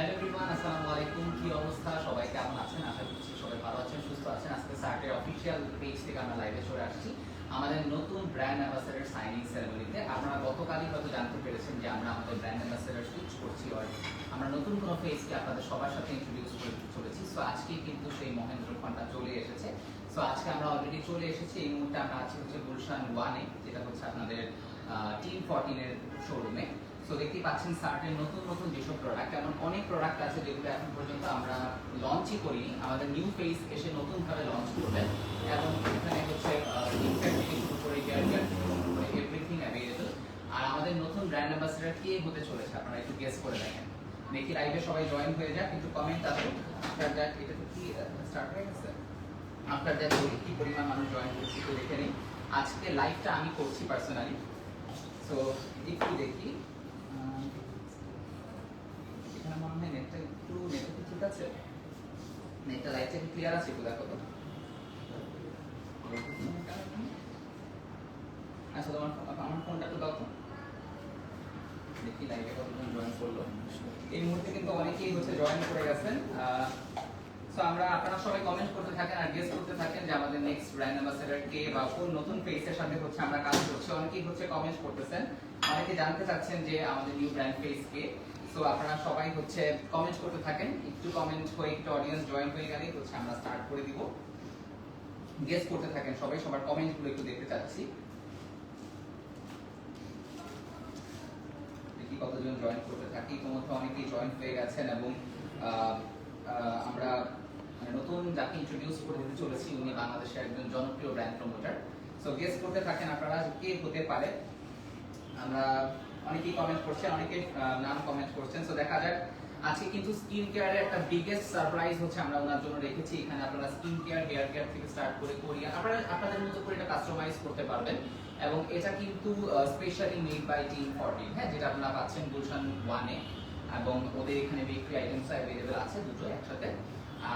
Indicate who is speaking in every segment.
Speaker 1: Hello everyone আসসালামু আলাইকুম। কি অবস্থা? সবাই কেমন আছেন? আশা করছি সবাই ভালো আছেন, সুস্থ আছেন। আজকে সার্টের অফিসিয়াল পেজ থেকে আমরা লাইভে চলে আসছি। আমাদের নতুন ব্র্যান্ড অ্যাম্বাসেডার সাইনিং সেরেমনিতে আপনারা গতকালই হয়তো জানতে পেরেছেন যে আমরা আমাদের ব্র্যান্ড অ্যাম্বাসেডার সুইচ করছি আর আমরা নতুন কোনো ফেসকে আপনাদের সবার সাথে ইন্ট্রোডিউস করে চলেছি। সো আজকে কিন্তু সেই মহেন্দ্র খন্ডা চলে এসেছে। সো আজকে আমরা অলরেডি চলে এসেছি। এই মুহূর্তে আমরা আছি হচ্ছে গুলশান ওয়ানে যেটা হচ্ছে আপনাদের টিম ফোরটিনের শোরুমে সো দেখতেই পাচ্ছেন সার্টের নতুন নতুন যেসব প্রোডাক্ট এমন অনেক প্রোডাক্ট আছে যেগুলো এখন পর্যন্ত আমরা লঞ্চই করিনি। আমাদের নিউ ফেস এসে নতুনভাবে লঞ্চ করবেন এবং এখানে হচ্ছে এভরিথিং অ্যাভেলেবল আর আমাদের নতুন ব্র্যান্ড অ্যাম্বাসেডার কে হতে চলেছে, আপনারা একটু গেস করে দেখেন। দেখি লাইভে সবাই জয়েন হয়ে যাক কিন্তু কমেন্ট আসুক। আফটার দ্যাট এটা তো কি স্টার্ট হয়ে গেছে? আফটার দ্যাট কি পরিমাণ মানুষ জয়েন করছি একটু দেখে নিই। আজকে লাইভটা আমি করছি পার্সোনালি সো একটু দেখি আহ, এখানে মনে হয় নেটটা একটু নেটটা লাইটটা কি ক্লিয়ার আছে দেখো তো। আচ্ছা তোমার আমার ফোনটা একটু দাও তো। দেখি লাইভে কতজন জয়েন করল। এই মুহূর্তে কিন্তু অনেকেই হচ্ছে জয়েন করে গেছেন সো আমরা, আপনারা সবাই কমেন্ট করতে থাকেন আর গেস করতে থাকেন যে আমাদের নেক্সট ব্র্যান্ড অ্যাম্বাসেডর কে বা কোন নতুন ফেসের সাথে হচ্ছে আমরা কাজ করছি। অনেকেই হচ্ছে কমেন্ট করতেছেন। অনেকে জানতে চাচ্ছেন যে আমাদের নিউ ব্র্যান্ড ফেস কে। সো আপনারা সবাই হচ্ছে কমেন্ট করতে থাকেন। একটু কমেন্ট হয়ে, একটু অডিয়েন্স জয়েন হয়ে গেলেই হচ্ছে আমরা স্টার্ট করে দিব। গেস করতে থাকেন সবাই, সবার কমেন্টগুলো একটু দেখতে চাচ্ছি। দেখি কতজন জয়েন করতে থাকি। ইতিমধ্যে অনেকেই জয়েন হয়ে গেছেন এবং আমরা মানে নতুন যাকে ইন্ট্রোডিউস করে দিতে চলেছি, উনি বাংলাদেশের একজন জনপ্রিয় ব্র্যান্ড প্রমোটার সো গেস করতে থাকেন আপনারা কে হতে পারে। আমরা অনেকেই কমেন্ট করছেন অনেকে নাম কমেন্ট করছেন। সো দেখা যাক। আজকে কিন্তু স্কিন কেয়ারের একটা বিগেস্ট সারপ্রাইজ হচ্ছে আমরা ওনার জন্য রেখেছি। এখানে আপনারা স্কিন কেয়ার হেয়ার কেয়ার থেকে স্টার্ট করে কোরিয়ান আপনারা, আপনাদের মতো করে এটা কাস্টমাইজ করতে পারবেন। এবং এটা কিন্তু specially made by team fourteen হ্যাঁ যেটা আপনারা পাচ্ছেন গুলশান ওয়ানে এবং ওদের এখানে বেকারি আইটেমস অ্যাভেলেবেল আছে দুটো একসাথে।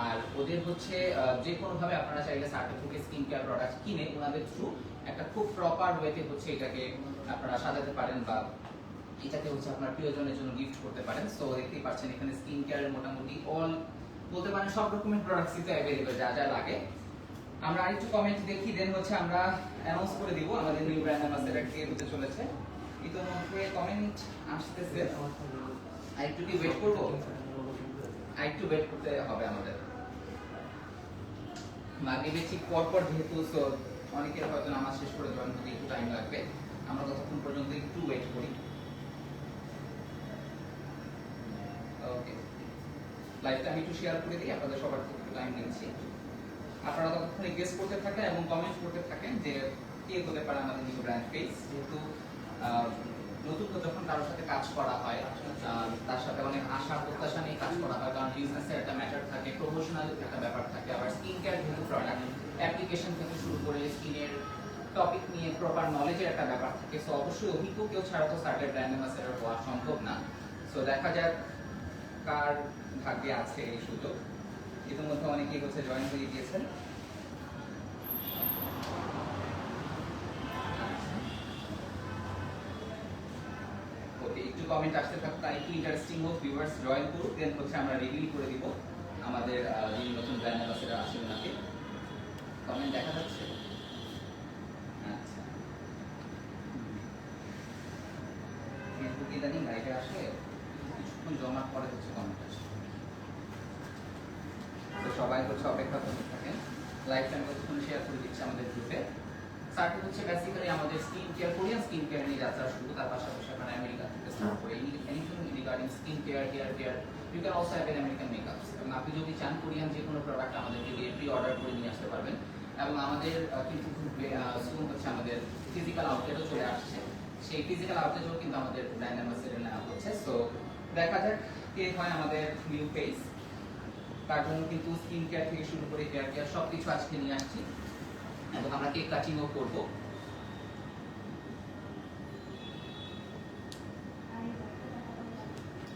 Speaker 1: আর ওদের হচ্ছে যে কোনো ভাবে আপনারা চাইলে সার্টে থেকে স্কিন কেয়ার প্রোডাক্ট কিনে ওনাদের থ্রু একটা খুব প্রপার ওয়েতে হচ্ছে এটাকে আপনারা সাজাতে পারেন বা এটাকে হচ্ছে আপনার প্রিয়জনের জন্য গিফট করতে পারেন। সো দেখতেই পাচ্ছেন এখানে স্কিন কেয়ারের মোটামুটি অল বলতে পারেন সব রকমের প্রোডাক্টসই তো অ্যাভেলেবেল যা যা লাগে। আমরা আরেকটু কমেন্ট দেখি দেন হচ্ছে আমরা অ্যানাউন্স করে দিব আমাদের নিউ ব্র্যান্ড অ্যাম্বাসেডর কে হতে চলেছে। ইতোমধ্যে কমেন্ট আসতেছে। আরেকটু কি ওয়েট করব? আরেকটু ওয়েট করতে হবে আমাদের। মাগে বেশি পর পর যেহেতু অনেকের হয়তো নামাজ শেষ করে জয়েন হতে একটু টাইম লাগবে। আমরা ততক্ষণ পর্যন্ত একটু ওয়েট করি। ওকে লাইভটা আমি একটু শেয়ার করে দিই, আপনাদের সবার একটু টাইম নিচ্ছি। আপনারা ততক্ষণে গেস করতে থাকেন এবং কমেন্ট করতে থাকেন যে কে হতে পারে আমাদের নিউ ব্র্যান্ড ফেস যেহেতু নতুন তো যখন কারোর সাথে কাজ করা হয় তার সাথে অনেক আশা, প্রত্যাশা নিয়ে কাজ করা হয়, কারণ বিজনেসের একটা ম্যাটার থাকে প্রমোশনাল একটা ব্যাপার থাকে, আবার স্কিন কেয়ার যেহেতু প্রোডাক্ট অ্যাপ্লিকেশন থেকে শুরু করে স্কিনের টপিক নিয়ে প্রপার নলেজের একটা ব্যাপার থাকে। সো অবশ্যই অভিজ্ঞ কেউ ছাড়া তো সার্টের ব্র্যান্ড অ্যাম্বাসেডর হওয়া সম্ভব না। সো দেখা যাক কার ভাগ্যে আছে এই সুযোগ। ইতিমধ্যে অনেকেই হচ্ছে জয়েন হয়ে গিয়েছেন। ওকে, একটু কমেন্ট আসতে থাকুক। তাই একটু ইন্টারেস্টিং হোক ভিউয়ার্স জয়েন করুক দেন হচ্ছে আমরা রিভিল করে দিব আমাদের নতুন ব্র্যান্ড অ্যাম্বাসেডর আসেন ওনাকে। কমেন্ট দেখা যাচ্ছে? আচ্ছা। ইদানিং লাইভে আসে, কিছুক্ষণ জমার পরে হচ্ছে কমেন্ট আসে। তো সবাই হচ্ছে অপেক্ষা করতে থাকেন লাইভ টাইম কতক্ষণ শেয়ার করে দিচ্ছে আমাদের গ্রুপে সার্টি হচ্ছে বেসিক্যালি আমাদের skin care Korean skin care নিয়ে যাত্রা শুরু, তার পাশাপাশি আপনারা আমেরিকা থেকে স্টার্ট করে। Anything regarding skin care hair care you can also have an American makeups এবং আপনি যদি চান কোরিয়ান যে কোনো প্রোডাক্ট আমাদেরকে দিয়ে প্রি অর্ডার করে নিয়ে আসতে পারবেন। এবং আমাদের কিন্তু খুব সুন হচ্ছে আমাদের ফিজিক্যাল আউটলেটও চলে আসছে। সেই ফিজিক্যাল আউটলেটও কিন্তু আমাদের ব্র্যান্ড অ্যাম্বাসেডর নেওয়া হচ্ছে। সো দেখা যাক কে হয় আমাদের নিউ ফেস তার জন্য কিন্তু স্কিন কেয়ার থেকে শুরু করে হেয়ার কেয়ার সব কিছু আজকে নিয়ে আসছি। এবং আমরা কেক কাটিংও করব।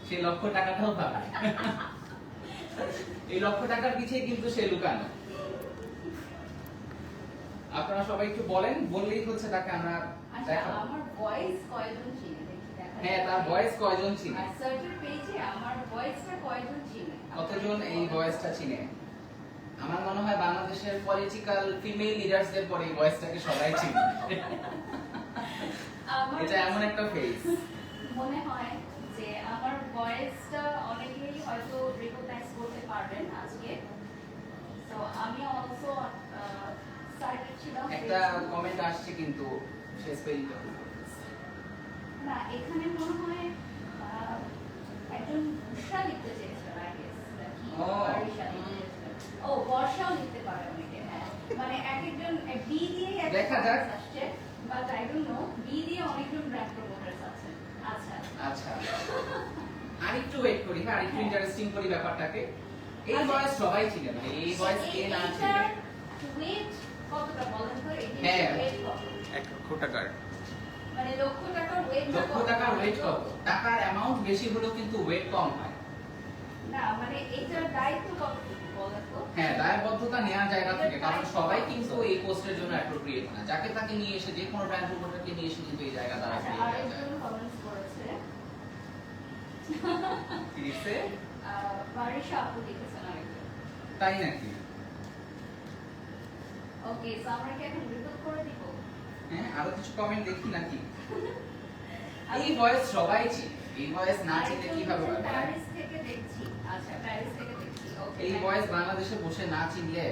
Speaker 1: সে লক্ষ টাকাটাও পাবে এই লক্ষ টাকার পিছিয়ে কিন্তু সে লুকানো। আপনারা সবাই একটু বলেন বললেই হচ্ছে তাকে আমরা
Speaker 2: আচ্ছা আমার ভয়েস কয়জন চিনে?
Speaker 1: হ্যাঁ তার বয়স কয়জন ছিল
Speaker 2: সার্চের পেজে আমার ভয়েসটা কয়জন কয়জন চিনে?
Speaker 1: কতজন এই ভয়েসটা চিনে? আমার মনে হয় বাংলাদেশের পলিটিক্যাল ফিমেল লিডার্সদের পরে এই ভয়েসটাকে সবাই চিনে। এটা এমন একটা ফেস
Speaker 2: মনে হয় ভয়েসটা অনেকেই হয়তো রিকগনাইজ করতে পারবেন আজকে। তো আমি অলসো সাইটেড ছিলাম
Speaker 1: একটা কমেন্ট আসছে কিন্তু সে স্পেলিংটা
Speaker 2: না এখানে মনে হয় একজন বর্ষা লিখতে চেয়েছিল আই গেস
Speaker 1: ও।
Speaker 2: বর্ষাও লিখতে পারে অনেকে হ্যাঁ। মানে এক একজন বি দিয়ে
Speaker 1: দেখা যাক।
Speaker 2: আসছে but I don't know B দিয়ে অনেকজন ব্র্যান্ড প্রমোটারস আছে আচ্ছা।
Speaker 1: আচ্ছা। আরেকটু ওয়েট করি হ্যাঁ আরেকটু ইন্টারেস্টিং করি ব্যাপারটাকে। এই
Speaker 2: আচ্ছা।
Speaker 1: ভয়েস সবাই চিনে ভাই এই ভয়েস কে না চিনে।
Speaker 2: কতটা বলেন তো?
Speaker 1: হ্যাঁ।
Speaker 3: এক লক্ষ টাকার।
Speaker 2: মানে লক্ষ টাকার ওয়েট
Speaker 1: লক্ষ টাকার ওয়েট কত? টাকার অ্যামাউন্ট বেশি হলেও কিন্তু ওয়েট কম হয়।
Speaker 2: না মানে এটার দায়িত্ব কত
Speaker 1: হ্যাঁ দায়বদ্ধতা নেওয়ার জায়গা থেকে কারণ সবাই কিন্তু এই পোস্টের জন্য অ্যাপ্রোপ্রিয়েট না। যাকে তাকে নিয়ে এসে যে কোনো ব্র্যান্ড প্রমোটারকে নিয়ে এসে কিন্তু এই জায়গা দ্বারা
Speaker 2: আচ্ছা? আহ, বারিশা আপু লিখেছেন আরেকজন
Speaker 1: তাই নাকি?
Speaker 2: ওকে সো আমরা কি এখন রিপোর্ট করে দিব?
Speaker 1: হ্যাঁ আরও কিছু কমেন্ট দেখি নাকি? এই ভয়েস সবাই চিনে এই ভয়েস না চিনে
Speaker 2: আরেকজন
Speaker 1: কীভাবে হবে
Speaker 2: প্যারিস থেকে দেখছি। আচ্ছা প্যারিস থেকে দেখছি ওকে
Speaker 1: এই ভয়েস বাংলাদেশে বসে না চিনলে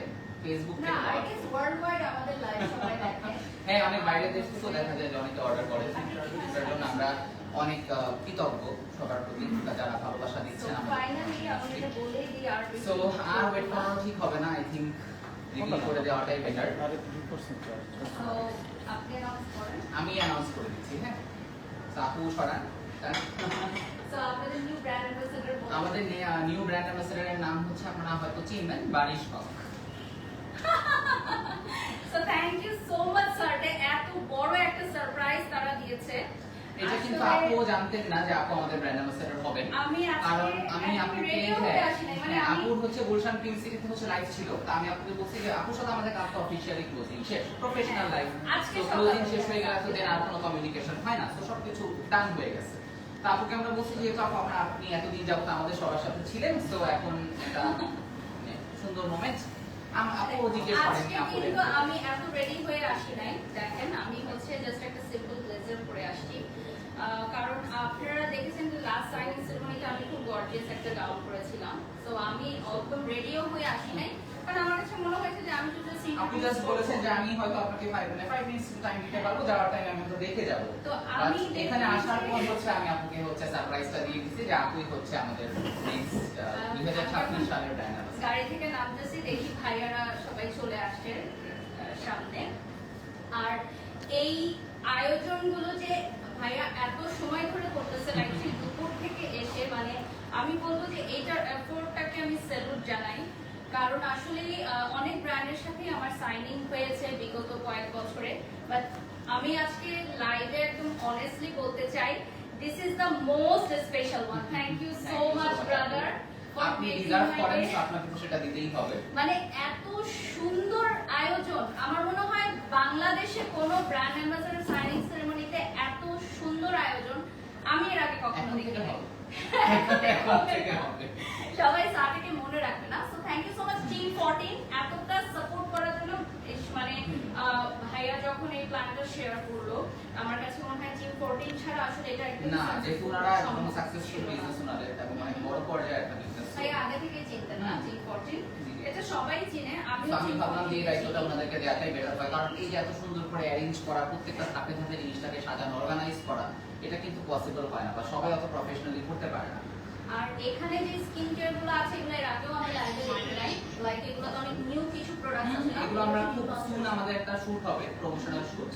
Speaker 1: ফেসবুক
Speaker 2: না
Speaker 1: থেকে
Speaker 2: আই
Speaker 1: পাওয়া
Speaker 2: গেস ওয়ার্ল্ড ওয়াইড আমাদের লাইভ সবাই দেখে।
Speaker 1: হ্যাঁ অনেক বাইরের দেশ থেকেও দেখা যায় যে অনেকে অর্ডার করে। সেটার জন্য আমরা অনেক কৃতজ্ঞ সবার প্রতি যারা ভালোবাসা দিচ্ছেন
Speaker 2: ফাইনালি আমাদের বলেই দিই আর
Speaker 1: সো আর ওয়েট করানো ঠিক হবে না আই থিঙ্ক রিভিল করে দেওয়াটাই বেটার আমি অ্যানাউন্স করে দিচ্ছি হ্যাঁ। আপু সরান
Speaker 2: সো আপনাদের নিউ ব্র্যান্ড অ্যাম্বাসেডর
Speaker 1: আমাদের নিউ ব্র্যান্ড অ্যাম্বাসেডারের নাম হচ্ছে আপনারা হয়তো চিনবেন Barish Haque
Speaker 2: so thank you so much sir এত বড় একটা সারপ্রাইজ তারা দিয়েছে।
Speaker 1: এটা কিন্তু
Speaker 2: আসলে
Speaker 1: আপু জানতেন না যে আপু আমাদের ব্র্যান্ড অ্যাম্বাসেডর হবেন
Speaker 2: আমি
Speaker 1: কারণ আমি আপুকে হ্যাঁ,
Speaker 2: মানে
Speaker 1: হ্যাঁ, আপুর হচ্ছে গুলশান পিঙ্ক সিটিতে হচ্ছে লাইভ ছিল। তা আমি আপুকে বলছি যে আপুর সাথে আমাদের কাজটা অফিসিয়ালি ক্লোজিং শেষ প্রফেশনাল লাইফ তো ক্লোজিং শেষ হয়ে গেলে তো দেন আর কোনো কমিউনিকেশন হয় না। তো সবকিছু ডান হয়ে গেছে। তা আপুকে আমরা বলছি যে আপু আপনি এতদিন যাবত আমাদের সবার সাথে ছিলেন তো এখন এটা মানে সুন্দর মোমেন্ট
Speaker 2: আমি এত রেডি হয়ে আসি নাই। দেখেন আমি হচ্ছে জাস্ট একটা সিম্পল ব্লেজার পরে আসছি। কারণ আপনারা দেখেছেন যে লাস্ট সাইনিং সেরেমনিতে আমি খুব গর্জিয়াস একটা গাউন পরেছিলাম। তো আমি একদম রেডিও হয়ে আসি নাই। কারণ আমার কাছে মনে হয়েছে যে আমি তো জাস্ট
Speaker 1: আপনি জাস্ট বলেছেন যে আমি হয়তো আপনাকে ফাইভ মানে ফাইভ মিনিটস টাইম দিতে পারব যাওয়ার টাইম আমি তো দেখে যাব।
Speaker 2: তো আমি
Speaker 1: এখানে আসার পর হচ্ছে আমি আপনাকে হচ্ছে সারপ্রাইজটা দিয়ে দিচ্ছি যে আপুই হচ্ছে আমাদের নেক্সট দুই হাজার ছাব্বিশ সালের ব্র্যান্ড
Speaker 2: গাড়ি থেকে নামতেছি দেখি ভাইয়ারা সবাই চলে আসছে সামনে। আর এই আয়োজনগুলো যে ভাইয়া এত সময় ধরে করতেছে অ্যাকচুয়ালি দুপুর থেকে এসে মানে আমি বলব যে এইটার এফোর্টটাকে আমি স্যালুট জানাই। কারণ আসলে অনেক ব্র্যান্ডের সাথে আমার সাইনিং হয়েছে বিগত কয়েক বছরে। বাট আমি আজকে লাইভে একদম অনেস্টলি বলতে চাই this is the most special one thank you so much brother মানে এত সুন্দর আয়োজন। আমার মনে হয় বাংলাদেশে কোনো ব্র্যান্ড অ্যাম্বাসেডর সাইনিং সেরেমনিতে এত সুন্দর আয়োজন আমি এর আগে কখনো দেখিনি। সবাই সার্টিকে মনে রাখবে না। So thank you so much team 14 এতটা সাপোর্ট করার জন্য মানে ভাইয়া যখন এই প্ল্যানটা শেয়ার করল আমার কাছে মনে হয় টিম 14 ছাড়া আসলে এটা একদম
Speaker 1: না যেহেতু ওনারা একদম সাকসেসফুল বিজনেস ওনাদের। এবং অনেক বড় পর্যায়ে একটা বিজনেস
Speaker 2: ভাই আগে থেকে চিনতেন না টিম 14
Speaker 1: জি।
Speaker 2: এটা সবাই চিনে আমি
Speaker 1: আমি ভাবলাম যে দায়িত্বটা ওনাদেরকে দেওয়াটাই বেটার হয় কারণ এই যে এত সুন্দর করে অ্যারেঞ্জ করা প্রত্যেকটা ধাপে ধাপে জিনিসটাকে সাজানো অর্গানাইজ করা এটা কিন্তু পসিবল হয় না বা সবাই অত প্রফেশনালি করতে পারে না।
Speaker 2: আর এখানে যে স্কিন কেয়ারগুলো আছে এগুলো এর আগেও আমি লাইভে দেখি নাই লাইক এগুলো তো অনেক নিউ কিছু প্রোডাক্ট আছে।
Speaker 1: এগুলো আমরা খুব সুন আমাদের একটা শুট হবে প্রমোশনাল শুট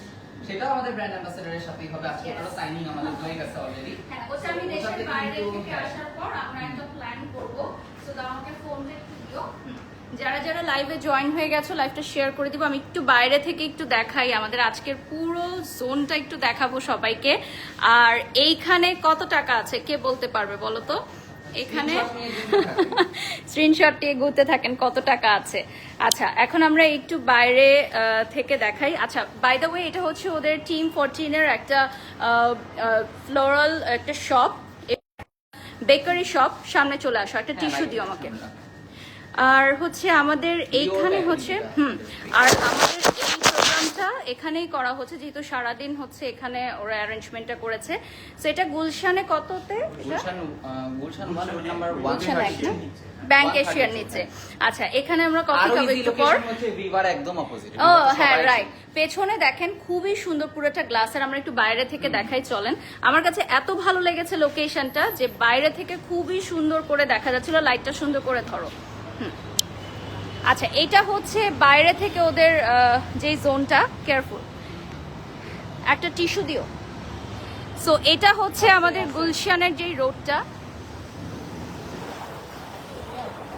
Speaker 1: সেটাও আমাদের ব্র্যান্ড অ্যাম্বাসেডারের সাথেই হবে আজকে. ওটারও সাইনিং আমাদের হয়ে গেছে অলরেডি
Speaker 2: হ্যাঁ ওটা আমি দেশের বাইরে থেকে আসার পর আমরা একটা প্ল্যান করব। সো দাও আমাকে একটু দিও। যারা যারা লাইভে জয়েন হয়ে গেছো লাইভটা শেয়ার করে দিব। আমি একটু বাইরে থেকে একটু দেখাই আমাদের আজকের পুরো জোনটা একটু দেখাবো সবাইকে। আর এইখানে কত টাকা আছে? কে বলতে পারবে বলো তো? এখানে স্ক্রিনশট দিয়ে ঘুরতে থাকেন কত টাকা আছে? আচ্ছা এখন আমরা একটু বাইরে থেকে দেখাই। আচ্ছা বাই দ্য ওয়ে এটা হচ্ছে ওদের টিম ফোরটিনের একটা ফ্লোরাল একটা শপ বেকারি শপ সামনে চলে আসো একটা
Speaker 1: হ্যাঁ,
Speaker 2: টিস্যু দিও আমাকে। আর হচ্ছে আমাদের এইখানে হচ্ছে হুম আর আমাদের এই প্রোগ্রামটা এখানেই করা হচ্ছে যেহেতু সারাদিন হচ্ছে এখানে ওরা অ্যারেঞ্জমেন্টটা করেছে। তো এটা গুলশানে কততে?
Speaker 1: গুলশান
Speaker 2: এক না? ব্যাংক এশিয়ার নিচে। আচ্ছা এখানে আমরা কফি খাব একটু পর
Speaker 1: একদম অপোজিট
Speaker 2: ও হ্যাঁ রাইট পেছনে দেখেন খুবই সুন্দর পুরোটা গ্লাসের আমরা একটু বাইরে থেকে দেখাই চলেন। আমার কাছে এত ভালো লেগেছে লোকেশনটা যে বাইরে থেকে খুবই সুন্দর করে দেখা যাচ্ছিল। লাইটটা সুন্দর করে ধরো। আচ্ছা এটা হচ্ছে বাইরে থেকে ওদের যেই জোনটা কেয়ারফুল একটা টিস্যু দিও। সো এটা হচ্ছে আমাদের গুলশানের যেই রোডটা।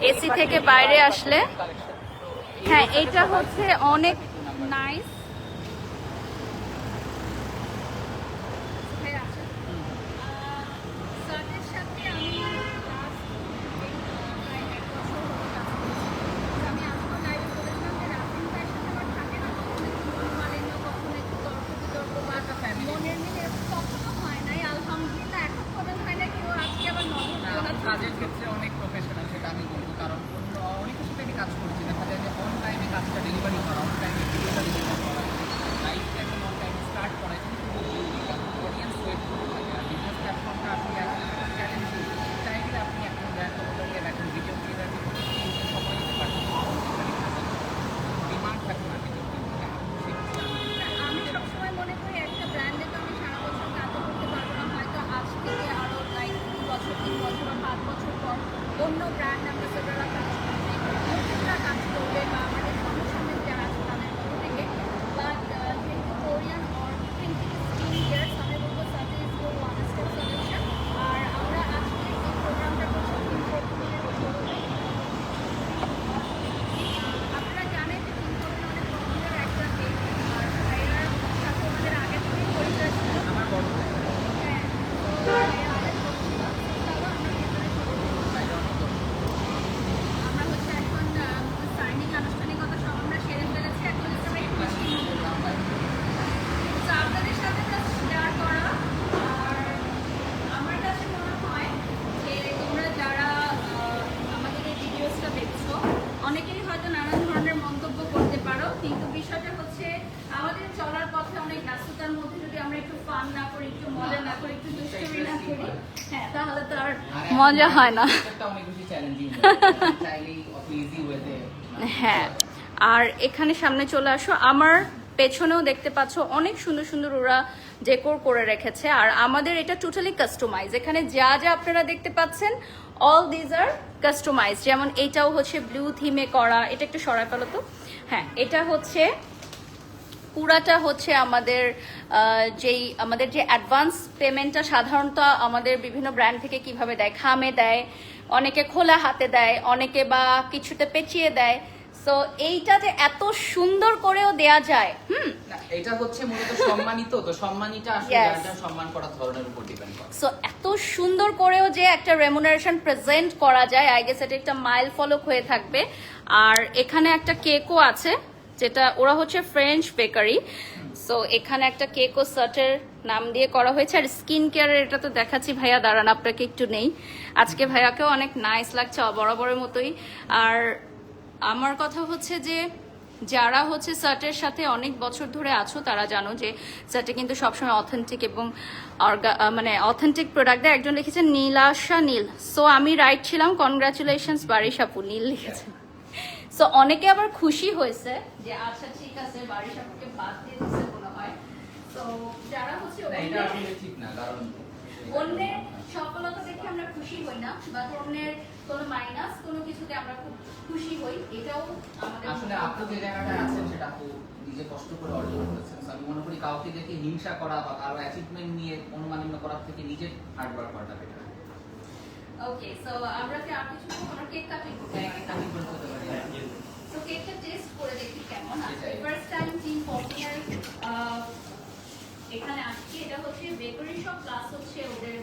Speaker 2: এসি থেকে বাইরে আসলে। হ্যাঁ এটা হচ্ছে অনেক নাইস মজা না করি একটু দুষ্টুমি না করি। হ্যাঁ তাহলে তো আর মজা হয় না। হ্যাঁ আর এখানে সামনে চলে আসো। আমার পেছনেও দেখতে পাচ্ছ অনেক সুন্দর সুন্দর ওরা ডেকোর করে রেখেছে। আর আমাদের এটা টোটালি কাস্টমাইজ এখানে যা যা আপনারা দেখতে পাচ্ছেন অল দিজ আর কাস্টমাইজ যেমন এটাও হচ্ছে ব্লু থিমে করা। এটা একটু সরাই ফেলো তো। হ্যাঁ এটা হচ্ছে পুরাটা হচ্ছে আমাদের যেই আমাদের যে অ্যাডভান্স পেমেন্টটা সাধারণত আমাদের বিভিন্ন ব্র্যান্ড থেকে কীভাবে দেয় খামে দেয় অনেকে খোলা হাতে দেয় অনেকে বা কিছুতে পেঁচিয়ে দেয়। সো এইটা যে এত সুন্দর করেও দেয়া যায় হুম?
Speaker 1: এটা হচ্ছে মূলত সম্মানিত তো সম্মানিটা আসলে সম্মান করার ধরনের উপর ডিপেন্ড করে।
Speaker 2: সো এত সুন্দর করেও যে একটা রেমুনারেশন প্রেজেন্ট করা যায় আই গেস এটা একটা মাইল ফলক হয়ে থাকবে। আর এখানে একটা কেকও আছে। যেটা ওরা হচ্ছে ফ্রেঞ্চ বেকারি সো এখানে একটা কেক ও সার্টের নাম দিয়ে করা হয়েছে। আর স্কিন কেয়ারের এটা তো দেখাচ্ছি। ভাইয়া, দাঁড়ান, আপনাকে একটু নেই। আজকে ভাইয়াকেও অনেক নাইস লাগছে বরাবরের মতোই। আর আমার কথা হচ্ছে যে, যারা হচ্ছে সার্টের সাথে অনেক বছর ধরে আছো, তারা জানো যে সার্টে কিন্তু সবসময় অথেন্টিক এবং মানে অথেন্টিক প্রোডাক্ট দেয়। একজন লিখেছেন, নীলাশা নীল। সো আমি রাইট ছিলাম। কনগ্রাচুলেশনস বারিশ আপু, নীল লিখেছেন। সো অনেকে আবার খুশি হয়েছে যে আচ্ছা ঠিক আছে বারিশ আপুকে বাদ দিয়ে দিচ্ছে মনে হয়। তো যারা হচ্ছে
Speaker 1: ঠিক না কারণ
Speaker 2: অন্যের সফলতা দেখে আমরা খুশি হই না বা অন্যের কোনো মাইনাস কোনো কিছুতে আমরা খুব খুশি হই এটাও আমাদের
Speaker 1: আসলে আপনি যে জায়গাটায় আছেন সেটা আপু নিজে কষ্ট করে অর্জন করেছেন। আমি মনে করি কাউকে দেখে হিংসা করা বা কারও অ্যাচিভমেন্ট নিয়ে অনুমানিন্য করার থেকে নিজের হার্ড ওয়ার্ক করাটা বেটার
Speaker 2: ওকে সো আমরা কি আর কিছু আমরা কেক কাটিং করতে
Speaker 1: পারি?
Speaker 2: পারি
Speaker 1: আমি করতে পারি
Speaker 2: সো কেকটা টেস্ট করে দেখি কেমন আছে। ফার্স্ট টাইম টিম পপুলার এখানে আজকে এটা হচ্ছে বেকারি শপ প্লাস হচ্ছে ওদের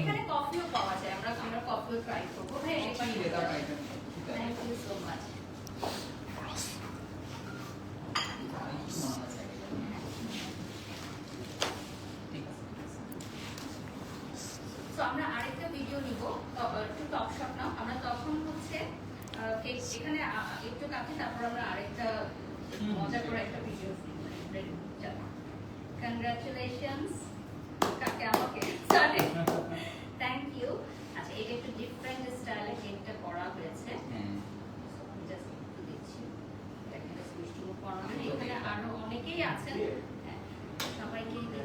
Speaker 2: এখানে কফিও পাওয়া যায় আমরা আমরা কফিও ট্রাই করব। হ্যাঁ থ্যাংক ইউ সো মাচ
Speaker 1: ঠিক আছে
Speaker 2: সো আমরা আরেকটা ভিডিও নিব কাছে তারপর আমরা আরেকটা
Speaker 1: হুম।
Speaker 2: মজা করে একটা ভিডিও কংগ্রাচুলেশনস কাকে আমাকে সরি থ্যাংক ইউ আচ্ছা এটা একটু ডিফারেন্ট স্টাইলে কেকটা করা হয়েছে।
Speaker 1: হ্যাঁ
Speaker 2: এখানে আরও অনেকেই আছেন। হ্যাঁ, সবাইকেই দিতে